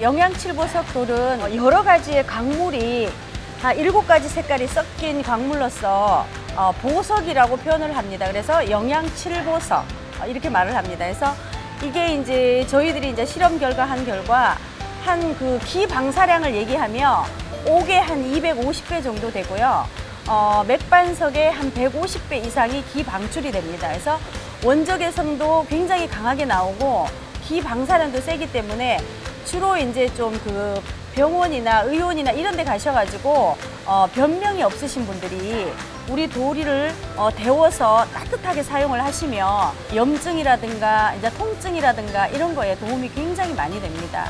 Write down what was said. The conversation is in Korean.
영양칠보석 돌은 여러 가지의 광물이 한 일곱 가지 색깔이 섞인 광물로서 어, 보석이라고 표현을 합니다. 그래서 영양칠보석 어, 이렇게 말을 합니다. 그래서 이게 이제 저희들이 이제 실험 결과 한 결과 한 그 기방사량을 얘기하며 옥에 한 250배 정도 되고요. 어, 맥반석에 한 150배 이상이 기방출이 됩니다. 그래서 원적 개성도 굉장히 강하게 나오고 기방사량도 세기 때문에 주로 이제 좀 그 병원이나 의원이나 이런 데 가셔가지고 어, 변명이 없으신 분들이 우리 도리를 어, 데워서 따뜻하게 사용을 하시면 염증이라든가 이제 통증이라든가 이런 거에 도움이 굉장히 많이 됩니다.